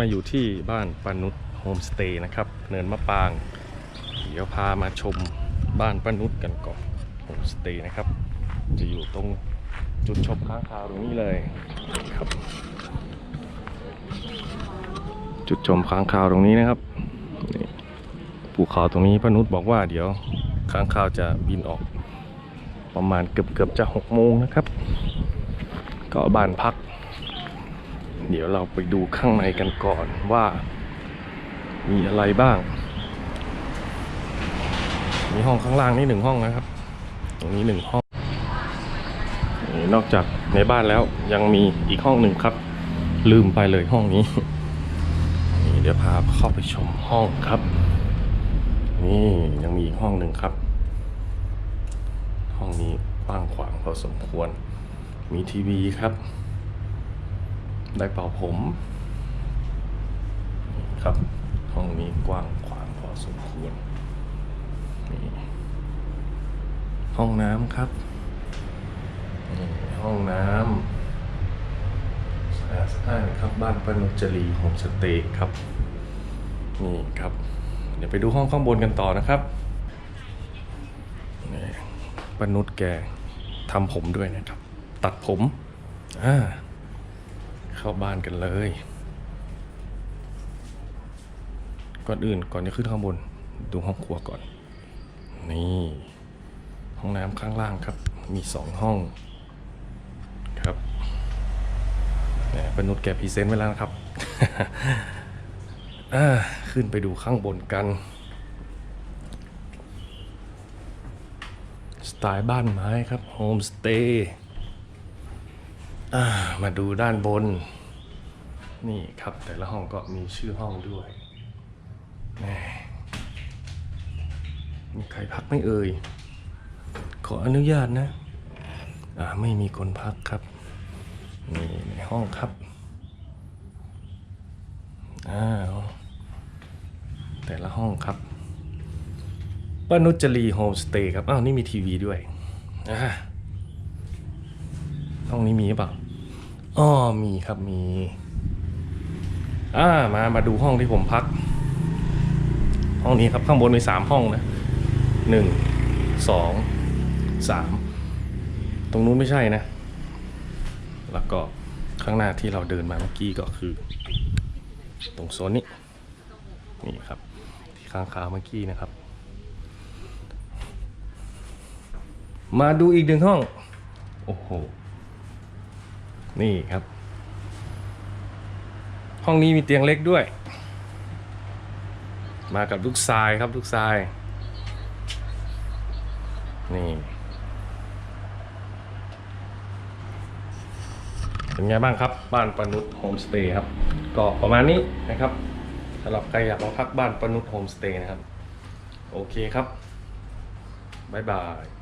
มาอยู่ที่บ้านปานุษโฮมสเตย์นะครับ เนินมะปาง เดี๋ยวพามาชมบ้านปานุษกันก่อนโฮมสเตย์นะครับ จะอยู่ตรงจุดชมค้างคาวตรงนี้เลยครับ จุดชมค้างคาวตรงนี้นะครับนี่ภูเขาตรงนี้ปานุษบอกว่าเดี๋ยวค้างคาวจะบินออกประมาณเกือบเกือบจะหกโมงนะครับ ก็บ้านพัก เดี๋ยวเราไปดูข้างในกันก่อนว่า มีอะไรบ้าง มีห้องข้างล่างนี่หนึ่งห้องนะครับ ตรงนี้หนึ่งห้อง นอกจากในบ้านแล้วยังมีอีกห้องหนึ่งครับ ลืมไปเลยห้องนี้นเดี๋ยวพาเข้าไปชมห้องครับ นี่ยังมีอีกห้องหนึ่งครับ ห้องนี้กว้างขวางพอสมควร มีทีวีครับ ได้เป่าผม ครับ ห้องนี้กว้างขวางพอสมควรนี่ห้องน้ำครับนี่ห้องน้ำสะอาดสะอ้านครับบ้านปนุจรีโฮมสเตย์ครับ นี่ครับ เดี๋ยวไปดูห้องข้างบนกันต่อนะครับนี่ปนุษแกทำผมด้วยนะครับ ตัดผมอ่า เข้าบ้านกันเลย ก่อนอื่นก่อนจะขึ้นข้างบน ดูห้องครัวก่อน นี่ ห้องน้ำข้างล่างครับ มีสองห้อง ครับแหมปนุษย์แกพรีเซนต์ไว้แล้วนะครับขึ้นไปดูข้างบนกัน สไตล์บ้านไม้ครับโฮมสเตย์ มาดูด้านบน นี่ครับแต่ละห้องก็มีชื่อห้องด้วยแหมมีใครพักไม่เอ่ย ขออนุญาตนะ อ่าไม่มีคนพักครับ นี่ในห้องครับ อ้าวแต่ละห้องครับป้านุจรีโฮมสเตย์ครับ อ้าว นี่มีทีวีด้วยอ่า ห้องนี้มีหรือเปล่าอ๋อมีครับมีอ่ามามาดูห้องที่ผมพัก ห้องนี้ครับข้างบนมีสามห้องนะหนึ่งสองสามตรงนู้นไม่ใช่นะ แล้วก็ข้างหน้าที่เราเดินมาเมื่อกี้ก็คือ ตรงโซนนี้นี่ครับ ที่ข้างคาวเมื่อกี้นะครับ มาดูอีกหนึ่งห้อง โอ้โห นี่ครับ ห้องนี้มีเตียงเล็กด้วย มากับลูกทรายครับลูกทราย นี่ เป็นไงบ้างครับบ้านปนุษย์โฮมสเตย์ครับ ก็ประมาณนี้นะครับสำหรับใครอยากมาพักบ้านปนุษย์โฮมสเตย์นะครับ โอเคครับ บ๊ายบาย